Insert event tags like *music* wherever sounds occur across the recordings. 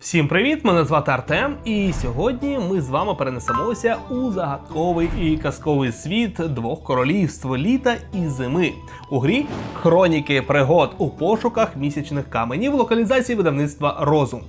Всім привіт! Мене звати Артем, і сьогодні ми з вами перенесемося у загадковий і казковий світ двох королівств літа і зими у грі Хроніки пригод у пошуках місячних каменів локалізації видавництва Розум.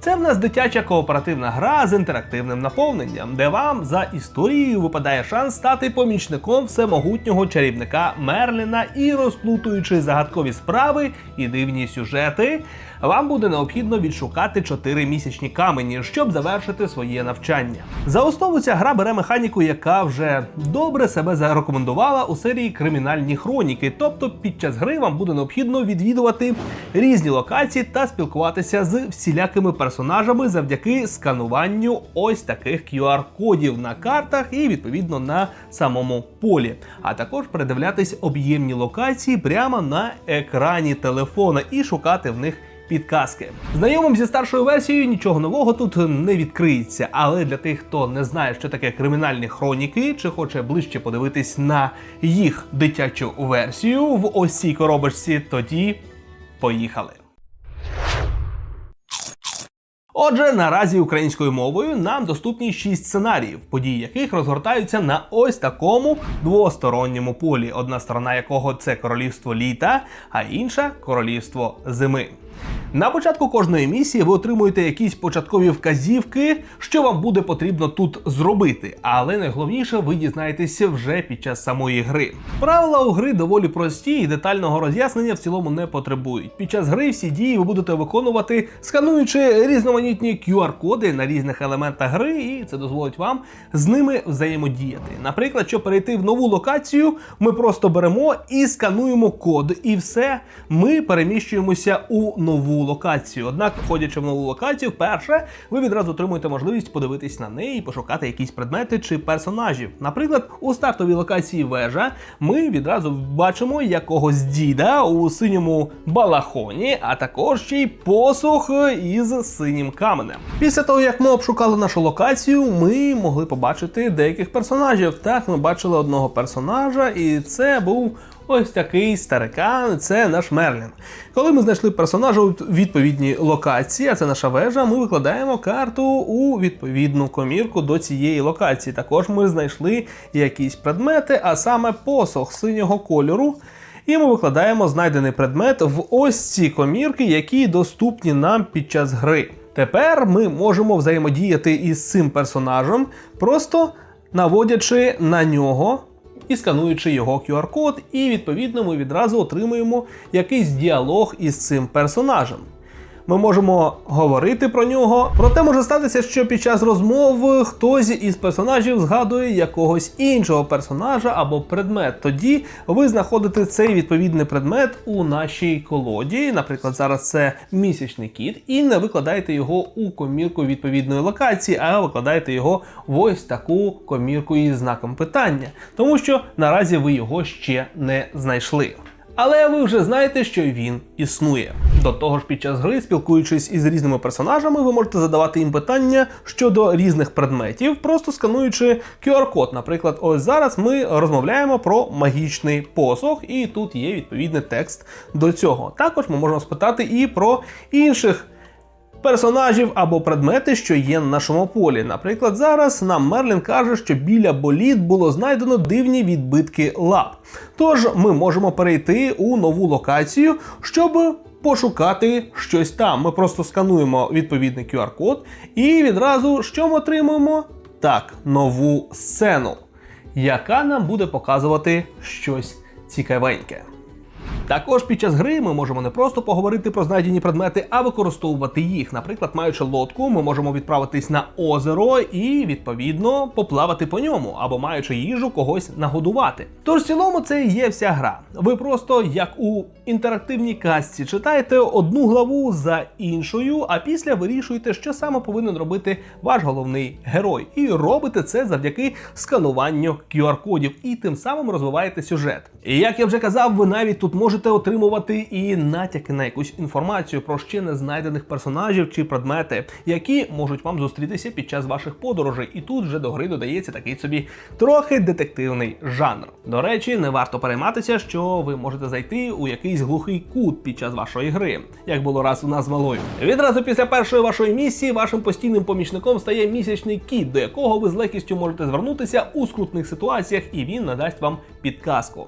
Це в нас дитяча кооперативна гра з інтерактивним наповненням, де вам за історією випадає шанс стати помічником всемогутнього чарівника Мерліна і розплутуючи загадкові справи і дивні сюжети. Вам буде необхідно відшукати 4 місячні камені, щоб завершити своє навчання. За основу ця гра бере механіку, яка вже добре себе зарекомендувала у серії Кримінальні хроніки. Тобто, під час гри вам буде необхідно відвідувати різні локації та спілкуватися з всілякими персонажами завдяки скануванню ось таких QR-кодів на картах і відповідно на самому полі. А також передивлятись об'ємні локації прямо на екрані телефона і шукати в них підказки. Знайомим зі старшою версією нічого нового тут не відкриється, але для тих, хто не знає, що таке кримінальні хроніки, чи хоче ближче подивитись на їх дитячу версію в ось цій коробочці, тоді поїхали. Отже, наразі українською мовою нам доступні шість сценаріїв, події яких розгортаються на ось такому двосторонньому полі, одна сторона якого це королівство літа, а інша королівство зими. На початку кожної місії ви отримуєте якісь початкові вказівки, що вам буде потрібно тут зробити, але найголовніше ви дізнаєтеся вже під час самої гри. Правила у гри доволі прості і детального роз'яснення в цілому не потребують. Під час гри всі дії ви будете виконувати, скануючи різноманітні QR-коди на різних елементах гри, і це дозволить вам з ними взаємодіяти. Наприклад, щоб перейти в нову локацію, ми просто беремо і скануємо код, і все ми переміщуємося у нову локацію. Однак, входячи в нову локацію, вперше ви відразу отримуєте можливість подивитись на неї і пошукати якісь предмети чи персонажів. Наприклад, у стартовій локації вежа ми відразу бачимо якогось діда у синьому балахоні, а також ще й посух із синім каменем. Після того, як ми обшукали нашу локацію, ми могли побачити деяких персонажів. Так, ми бачили одного персонажа, і це був Ось такий старикан, це наш Мерлін. Коли ми знайшли персонажа у відповідній локації, а це наша вежа, ми викладаємо карту у відповідну комірку до цієї локації. Також ми знайшли якісь предмети, а саме посох синього кольору. І ми викладаємо знайдений предмет в ось ці комірки, які доступні нам під час гри. Тепер ми можемо взаємодіяти із цим персонажем, просто наводячи на нього і скануючи його QR-код, і відповідно ми відразу отримуємо якийсь діалог із цим персонажем. Ми можемо говорити про нього. Проте може статися, що під час розмов хтось із персонажів згадує якогось іншого персонажа або предмет. Тоді ви знаходите цей відповідний предмет у нашій колоді. Наприклад, зараз це місячний кіт, і не викладаєте його у комірку відповідної локації, а викладаєте його в ось таку комірку із знаком питання, тому що наразі ви його ще не знайшли. Але ви вже знаєте, що він існує. До того ж, під час гри, спілкуючись із різними персонажами, ви можете задавати їм питання щодо різних предметів, просто скануючи QR-код. Наприклад, ось зараз ми розмовляємо про магічний посох, і тут є відповідний текст до цього. Також ми можемо спитати і про інших. Персонажів або предмети, що є на нашому полі. Наприклад, зараз нам Мерлін каже, що біля боліт було знайдено дивні відбитки лап. Тож ми можемо перейти у нову локацію, щоб пошукати щось там. Ми просто скануємо відповідний QR-код, і відразу що ми отримуємо? Так, нову сцену, яка нам буде показувати щось цікавеньке. Також під час гри ми можемо не просто поговорити про знайдені предмети, а використовувати їх. Наприклад, маючи лодку, ми можемо відправитись на озеро і відповідно поплавати по ньому, або маючи їжу, когось нагодувати. Тож в цілому це і є вся гра. Ви просто як у інтерактивній касті читаєте одну главу за іншою, а після вирішуєте, що саме повинен робити ваш головний герой. І робите це завдяки скануванню QR-кодів, і тим самим розвиваєте сюжет. І як я вже казав, ви навіть тут можете можете отримувати і натяки на якусь інформацію про ще не знайдених персонажів чи предмети, які можуть вам зустрітися під час ваших подорожей. І тут вже до гри додається такий собі трохи детективний жанр. До речі, не варто перейматися, що ви можете зайти у якийсь глухий кут під час вашої гри, як було раз у нас малою. Відразу після першої вашої місії вашим постійним помічником стає місячний кіт, до якого ви з легкістю можете звернутися у скрутних ситуаціях, і він надасть вам підказку.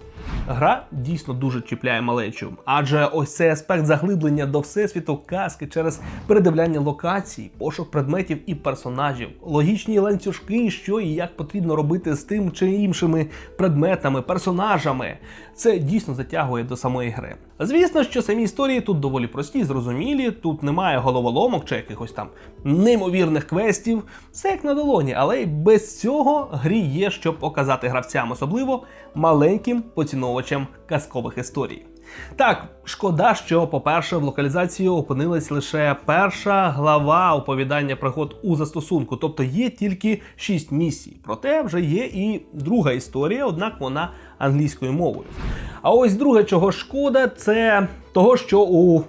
Гра дійсно дуже чіпляє малечу, адже ось цей аспект заглиблення до всесвіту казки через передивляння локацій, пошук предметів і персонажів, логічні ланцюжки, що і як потрібно робити з тим чи іншими предметами, персонажами. Це дійсно затягує до самої гри. Звісно, що самі історії тут доволі прості, зрозумілі. Тут немає головоломок чи якихось там неймовірних квестів. Все як на долоні, але й без цього грі є що показати гравцям, особливо маленьким поціновувачам казкових історій. Так, шкода, що, по-перше, в локалізації опинилась лише перша глава оповідання пригод у застосунку, тобто є тільки 6 місій. Проте вже є і друга історія, однак вона англійською мовою. А ось друге, чого шкода, це того, що у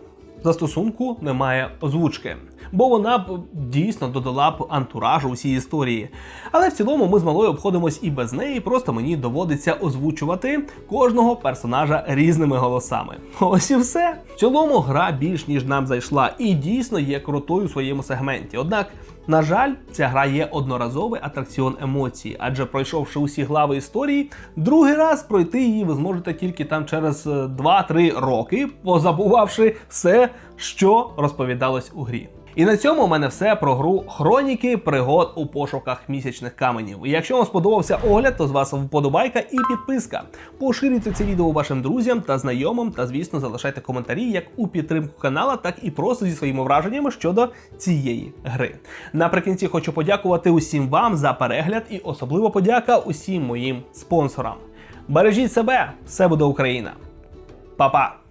застосунку немає озвучки. Бо вона б дійсно додала б антуражу усій історії. Але в цілому ми з малою обходимось і без неї, просто мені доводиться озвучувати кожного персонажа різними голосами. *laughs* Ось і все. В цілому гра більш ніж нам зайшла, і дійсно є крутою у своєму сегменті. Однак, на жаль, ця гра є одноразовий атракціон емоцій, адже пройшовши усі глави історії, другий раз пройти її ви зможете тільки там через е, 2-3 роки, позабувавши все, що розповідалось у грі. І на цьому у мене все про гру Хроніки пригод у пошуках місячних каменів. І якщо вам сподобався огляд, то з вас вподобайка і підписка. Поширюйте це відео вашим друзям та знайомим, та звісно залишайте коментарі як у підтримку канала, так і просто зі своїми враженнями щодо цієї гри. Наприкінці хочу подякувати усім вам за перегляд і особливо подяка усім моїм спонсорам. Бережіть себе, все буде Україна. Па-па!